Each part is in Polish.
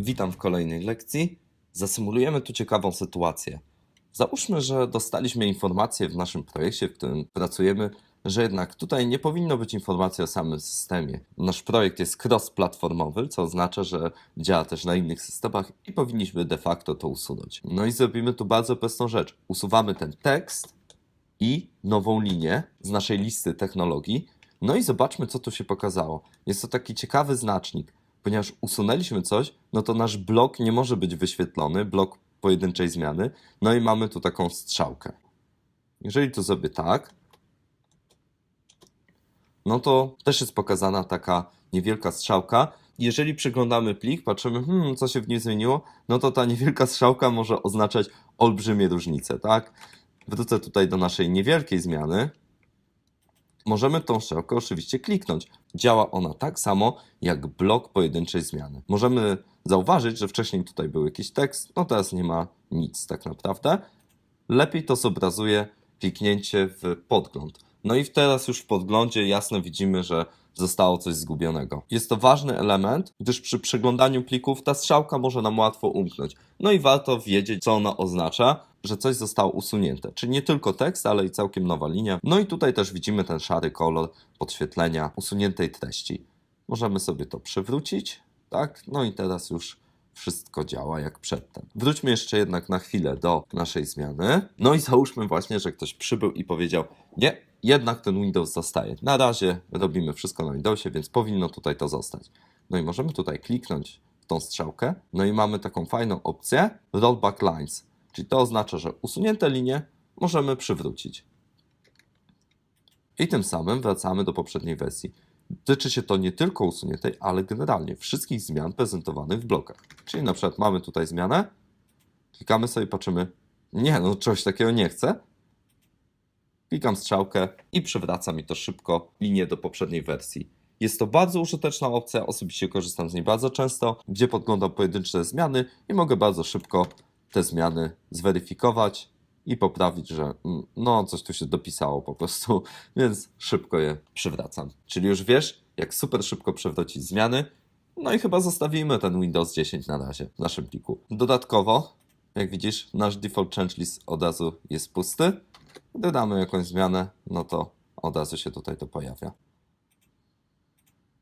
Witam w kolejnej lekcji. Zasymulujemy tu ciekawą sytuację. Załóżmy, że dostaliśmy informację w naszym projekcie, w którym pracujemy, że jednak tutaj nie powinno być informacji o samym systemie. Nasz projekt jest cross-platformowy, co oznacza, że działa też na innych systemach i powinniśmy de facto to usunąć. No i zrobimy tu bardzo prostą rzecz. Usuwamy ten tekst i nową linię z naszej listy technologii. No i zobaczmy, co tu się pokazało. Jest to taki ciekawy znacznik, ponieważ usunęliśmy coś, no to nasz blok nie może być wyświetlony, blok pojedynczej zmiany. No i mamy tu taką strzałkę. Jeżeli to zrobię tak, no to też jest pokazana taka niewielka strzałka. Jeżeli przeglądamy plik, patrzymy, hmm, co się w nim zmieniło, no to ta niewielka strzałka może oznaczać olbrzymie różnice, tak? Wrócę tutaj do naszej niewielkiej zmiany. Możemy tą strzałkę oczywiście kliknąć. Działa ona tak samo jak blok pojedynczej zmiany. Możemy zauważyć, że wcześniej tutaj był jakiś tekst, no teraz nie ma nic tak naprawdę. Lepiej to zobrazuje kliknięcie w podgląd. No i teraz już w podglądzie jasno widzimy, że zostało coś zgubionego. Jest to ważny element, gdyż przy przeglądaniu plików ta strzałka może nam łatwo umknąć. No i warto wiedzieć, co ona oznacza, że coś zostało usunięte. Czyli nie tylko tekst, ale i całkiem nowa linia. No i tutaj też widzimy ten szary kolor podświetlenia usuniętej treści. Możemy sobie to przywrócić, tak? No i teraz już wszystko działa jak przedtem. Wróćmy jeszcze jednak na chwilę do naszej zmiany. No i załóżmy właśnie, że ktoś przybył i powiedział: Nie, jednak ten Windows zostaje. Na razie robimy wszystko na Windowsie, więc powinno tutaj to zostać. No i możemy tutaj kliknąć w tą strzałkę. No i mamy taką fajną opcję Rollback Lines, czyli to oznacza, że usunięte linie możemy przywrócić. I tym samym wracamy do poprzedniej wersji. Tyczy się to nie tylko usuniętej, ale generalnie wszystkich zmian prezentowanych w blokach. Czyli na przykład mamy tutaj zmianę, klikamy sobie, patrzymy, nie, no czegoś takiego nie chcę. Klikam strzałkę i przywraca mi to szybko linię do poprzedniej wersji. Jest to bardzo użyteczna opcja, osobiście korzystam z niej bardzo często, gdzie podglądam pojedyncze zmiany i mogę bardzo szybko te zmiany zweryfikować i poprawić, że mm, no coś tu się dopisało po prostu, więc szybko je przywracam. Czyli już wiesz, jak super szybko przywrócić zmiany. No i chyba zostawimy ten Windows 10 na razie w naszym pliku. Dodatkowo, jak widzisz, nasz default change list od razu jest pusty. Gdy damy jakąś zmianę, no to od razu się tutaj to pojawia.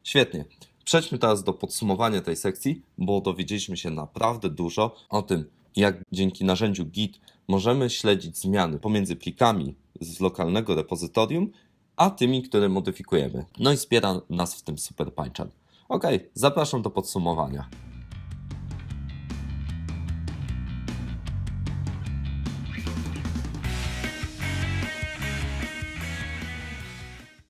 Świetnie. Przejdźmy teraz do podsumowania tej sekcji, bo dowiedzieliśmy się naprawdę dużo o tym, jak dzięki narzędziu Git możemy śledzić zmiany pomiędzy plikami z lokalnego repozytorium, a tymi, które modyfikujemy. No i wspiera nas w tym super PyCharm. Ok, zapraszam do podsumowania.